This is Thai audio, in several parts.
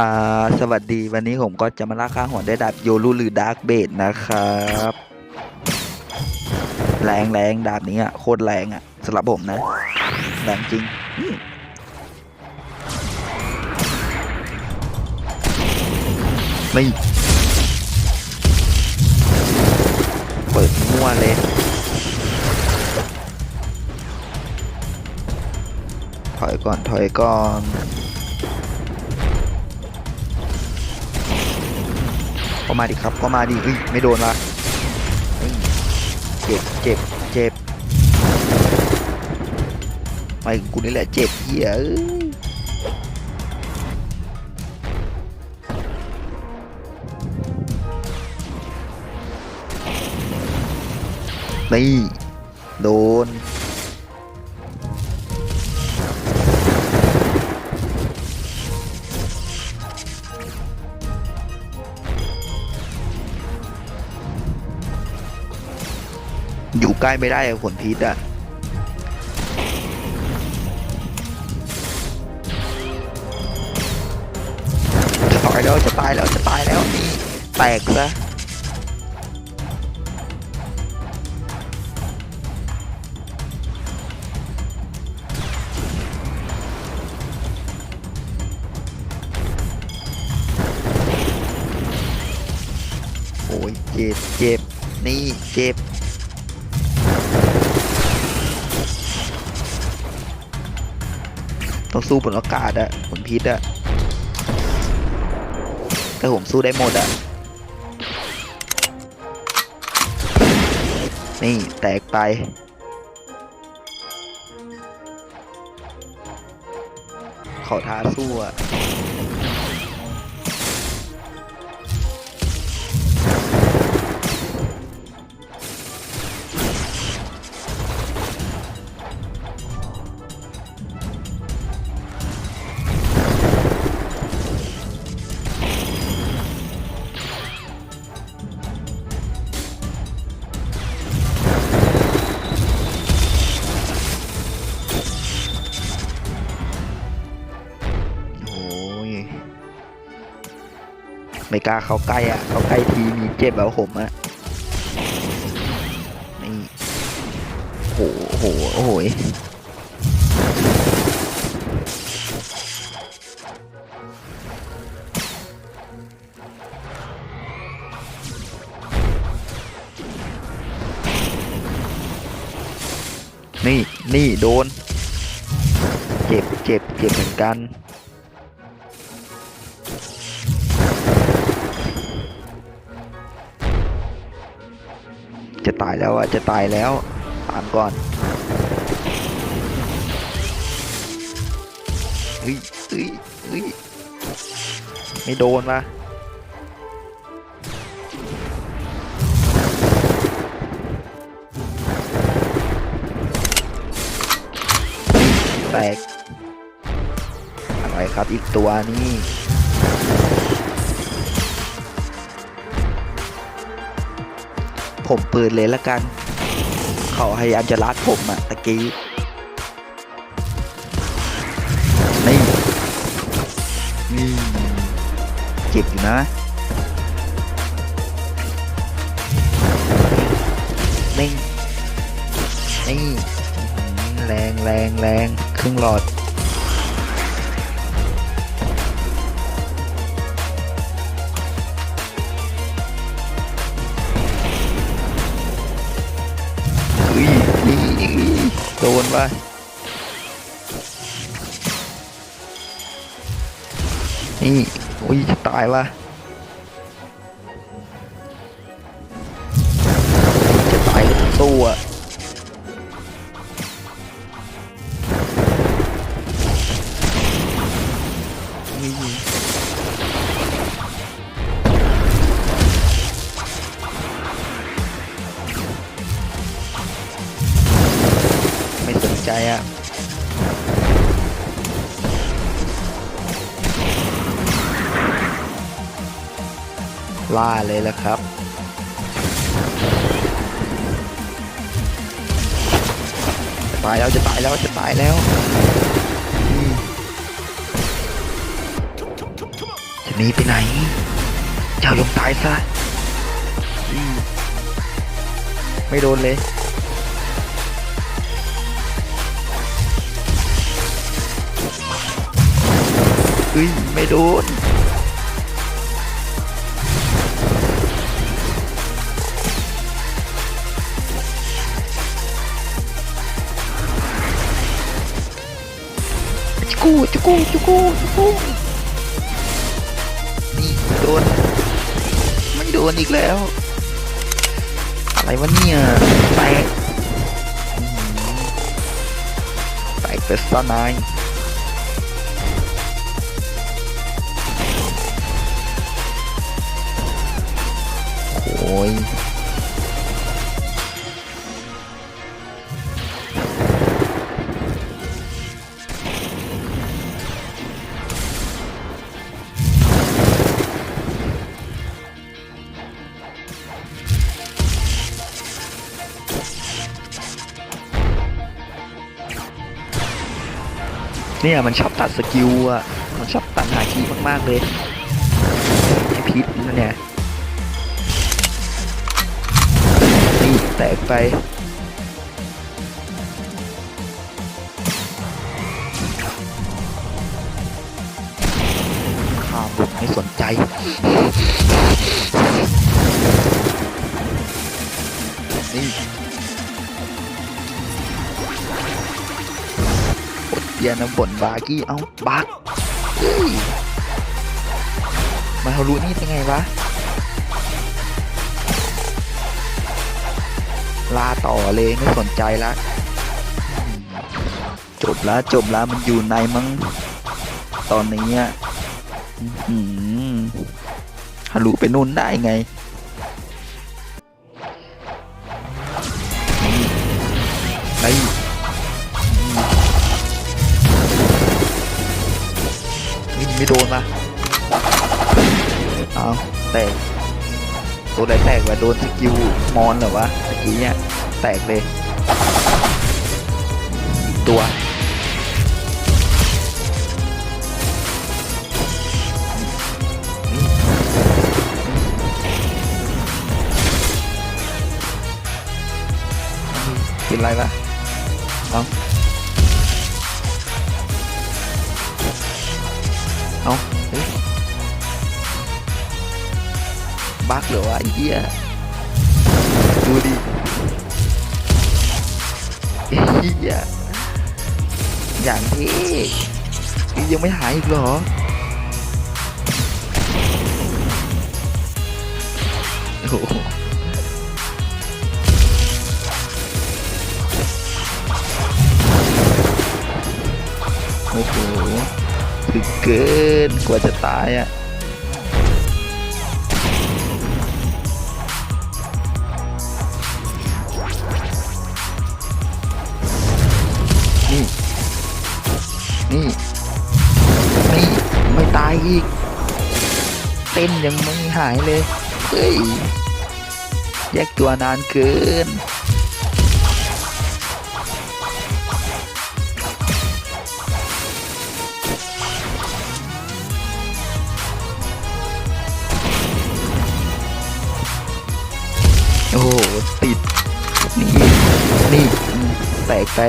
อ่าสวัสดีวันนี้ผมก็จะมาล่าค่าหัวได้วยดาบโยรุหรือดาร์กเบดนะครับแรงแรงดาบนี้อะโคตรแรงอะสำหรับผมนะแรงจริงไม่เปิดมั่วเลยถอยก่อนถอยก่อน ก็มาดิครับก็มาดิเฮ้ยไม่โดนละเจ็บเจ็บเจ็บไม่กูนี่แหละเจ็บเหี้ยเอ้ยนี่โดน ใกล้ไม่ได้อะผลพิษอะจะตายแล้วจะตายแล้วจะตายแล้วแตกซะโอ้ยเจ็บเจ็บนี่เจ็บ ต้องสู้บนอากาศอะผลพิษอะแต่ผมสู้ได้หมดอะนี่แตกไป ขอท้าสู้อะ ไม่กล้าเข้าใกล้อะเข้าใกล้ทีมีเจ็บแล้วผมอะนี่โอ้โหโอ้โหนี่ นี่ โดน เจ็บ เจ็บ เจ็บเหมือนกัน จะตายแล้วอะจะตายแล้วตามก่อนเฮ้ยเฮ้ยเฮ้ยไม่โดนมาแตกอะไรครับอีกตัวนี่ ผมปืนเลยละกัน เขาพยายามจะลัดผมอะตะกี้นี่นี่เจ็บอยู่นะนี่นี่แรงแรงแรงครึ่งหลอด โดนปะนี่ อุ้ยจะตายละ ใจอะล่าเลยแล้วครับ จะตายแล้วจะตายแล้วจะตายแล้วอืมหนีไปไหน เจ้ายอมตายซะไม่โดนเลย เฮ้ยไม่โดนจุกูจุกูจุกูจุกูนี่โดน ไม่โดนอีกแล้ว อะไรวะเนี่ยแตกอื้อหือแตกเป็นสนาย ยเนี่ยมันชอบตัดสกิลอะ มันชอบตัดหาคีมาก ๆ เลยไอพิษนั่นเนี่ย แตกไปข้าบุกไม่สนใจนี่บทเรียนน้ำฝนบากี้เอ้าบักมาเขารู้นี่ได้ไงวะ ลาต่อเลยไม่สนใจละจบและจบและมันอยู่ในมั้งตอนนี้อะอื้อหือฮารุไปนู่นได้ไงไอ้นี่ไม่โดนมาเอาแตกตัวไหนแตกวะโดนสกิลมอนเหรอวะ เนี่ยแตกเลยอีกตัวเป็นไรวะเอาเอาเฮ้ยบักเหรอวะไอ้เหี้ย ดูดิอ้เหี้ยอย่างที่นี่ยังไม่หายอีกเหรอโอ้โหโอ้โหถึงเกินกว่าจะตายอะ นี่ นี่ ไม่ตายอีก เต้นยังไม่หายเลย เฮ้ย แยกตัวนานเกิน โอ้ติด นี่ นี่ แตกไป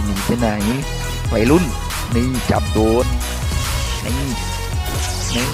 จะหนีไปไหนวัยรุ่น นี่จับโดนนี่นี่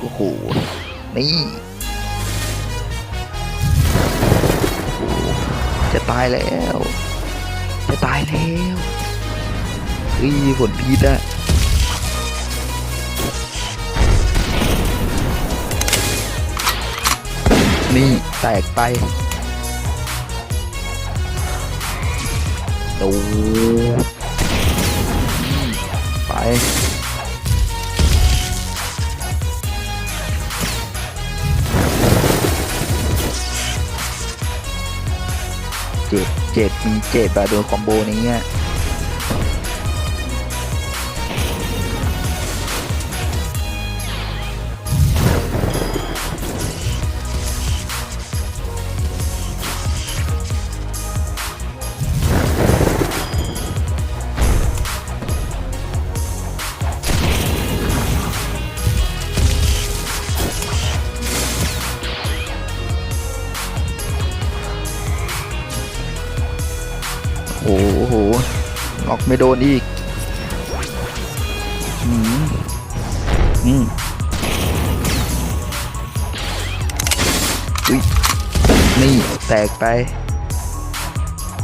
โอ้โหนี่จะตายแล้ว จะตายแล้วเฮ้ยผลพิษอะนี่แตกไป ไปเจ็บเจ็บมีเจ็บอะโดนคอมโบนี้ อะน็อกไม่โดนอีกอืมอืมอุ้ยนี่แตกไป